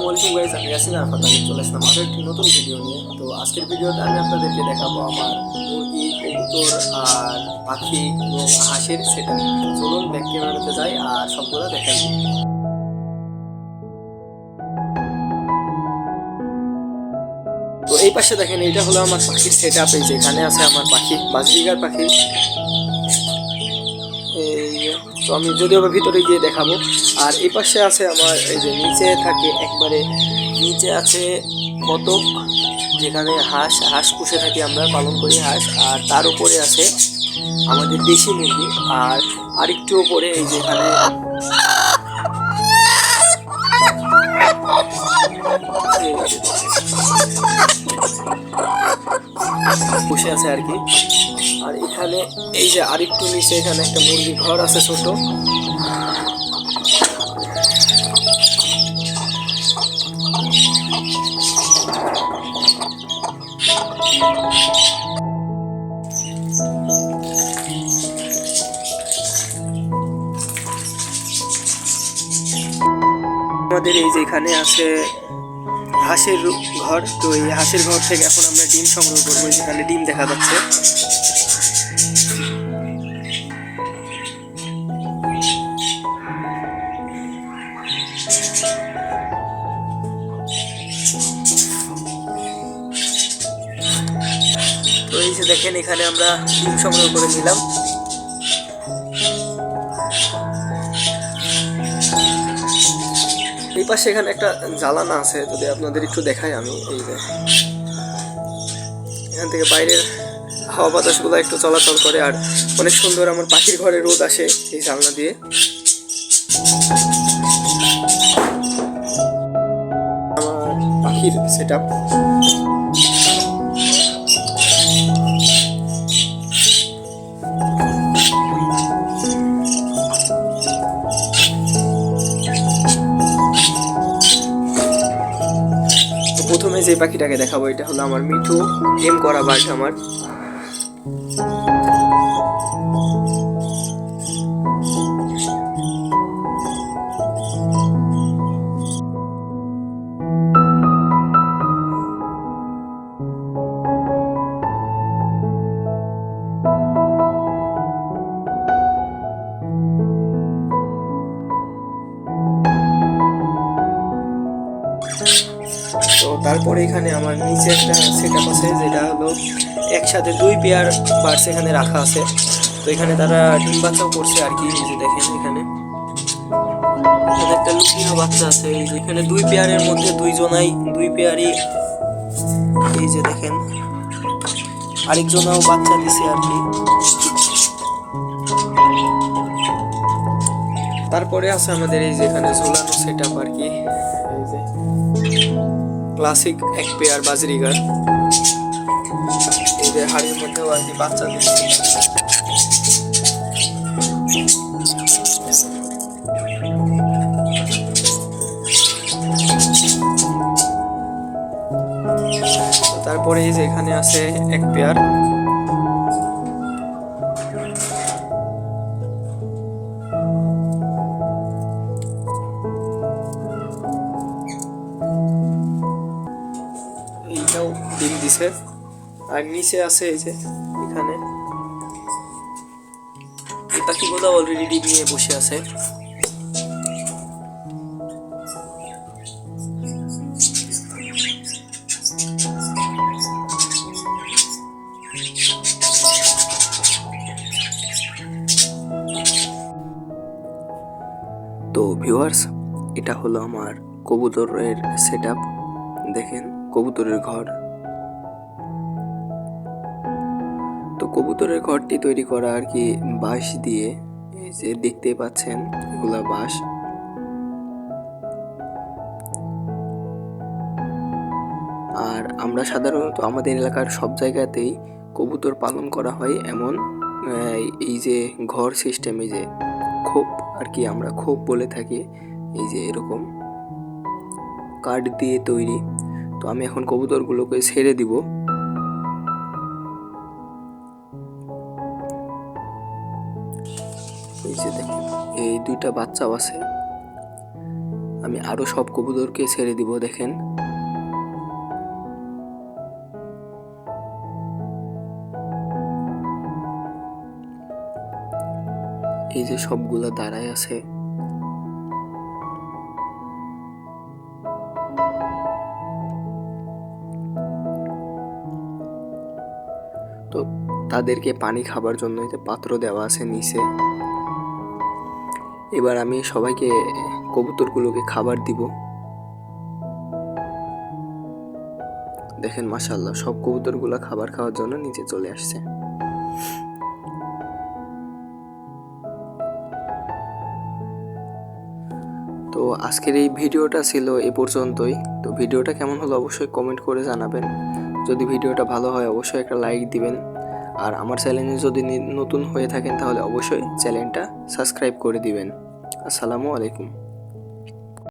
Guys আমি আসি না আমি চলে আসলাম আরও একটি নতুন ভিডিও নিয়ে। তো আজকের ভিডিওতে আমি আপনাদেরকে দেখাবো আমার মুরগি কবুতর আর পাখি এবং হাঁসের সেটা চলুন ব্যাক ক্যামেরাতে যাই আর সবগুলো দেখাই। তো এই পাশে দেখেন, এটা হলো আমার পাখির সেট আপ এই যে এখানে আছে আমার পাখি বাজরিগার পাখি। তো আমি যদিও বা ভিতরে গিয়ে দেখাবো। আর এই পাশে আছে আমার এই যে নিচে থাকে একবারে নিচে আছে কতক যেখানে হাঁস হাঁস পুষে থাকি আমরা, পালন করি হাঁস। আর তার উপরে আছে আমাদের দেশি মুরগি। আর আরেকটু উপরে এই যেখানে বসে আছে আর কি। এখানে এই যে আরেকটু নিচে এখানে একটা মুরগি ঘর আছে ছোট। আমাদের এই যে এখানে আছে হাঁসের ঘর। তো এই হাঁসের ঘর থেকে এখন আমরা ডিম সংগ্রহ করব। যেখানে ডিম দেখা যাচ্ছে। তো এই যে দেখেন, এখানে আমরা ডিম সংগ্রহ করে নিলাম। এই পাশে এখানে একটা জ্বালানা আছে, যদি আপনাদের একটু দেখাই আমি, এই যে। এখান থেকে বাইরের হাওয়া বাতাসগুলো একটু চলাচল করে আর অনেক সুন্দর আমার পাখির ঘরে রোদ আসে এই জানলা দিয়ে। আমার পাখির সেট আপ প্রথমে যে পাখিটাকে দেখাবো, এটা হলো আমার মিঠু। গেম করা বার্ড আমার। 嗯。তো তারপরে এখানে আমার নিচে একটা সেট আপ আছে, যেটা হলো একসাথে দুই পেয়ার বার্ডস এখানে রাখা আছে। তো এখানে তারা ডিম বাচ্চাও করছে আর কি নিজে দেখেন এখানে। একটা লুকিনো বাচ্চা আছে এখানে দুই পেয়ারের মধ্যে দুইজনাই, দুই পেয়ারই এই যে দেখেন, আরেকজনাও বাচ্চা দিছে আর কি। তারপরে আছে আমাদের এই যে এখানে ঝোলানো সেট আপ আর কি, এই যে। ক্লাসিক এক পেয়ার বাজরিগার এই যে হাড়ির মধ্যেও আর কি বাচ্চা দিচ্ছে। তারপরে এই যে এখানে আছে এক পেয়ার। দিছে আর নিচে আছে এই যে এখানে। এই পাখিগুলো অলরেডি ডিম নিয়ে বসে আছে। তো ভিউয়ার্স এটা হলো আমার কবুতরের সেট আপ দেখেন, কবুতরের ঘর। কবুতরের ঘরটি তৈরি করা আর কি বাঁশ দিয়ে। এই যে দেখতে পাচ্ছেন, এগুলা বাঁশ। আর আমরা সাধারণত আমাদের এলাকার সব জায়গাতেই কবুতর পালন করা হয় এমন, এই যে ঘর সিস্টেম যে খোপ আর কি আমরা খোপ বলে থাকি, এই যে এরকম কাঠ দিয়ে তৈরি। তো আমি এখন কবুতরগুলোকে ছেড়ে দিব। দুইটা বাচ্চাও আছে। আমি আমি আরও সব কবুতরকে ছেড়ে দিব, দেখেন। এই যে সবগুলা দাঁড়ায় আছে। তো তাদেরকে পানি খাবার জন্য যে পাত্র দেওয়া আছে নিচে। এবার আমি সবাইকে কবুতরগুলোকে খাবার দিব। দেখেন মাশাল্লাহ সব কবুতরগুলো খাবার খাওয়ার জন্য নিচে চলে আসছে। তো আজকের এই ভিডিওটা ছিল এ পর্যন্তই। তো ভিডিওটা কেমন হলো অবশ্যই কমেন্ট করে জানাবেন। যদি ভিডিওটা ভালো হয়, অবশ্যই একটা লাইক দিবেন। আর আমার চ্যানেলে যদি নতুন হয়ে থাকেন তাহলে অবশ্যই চ্যানেলটা সাবস্ক্রাইব করে দিবেন। আসসালামু আলাইকুম।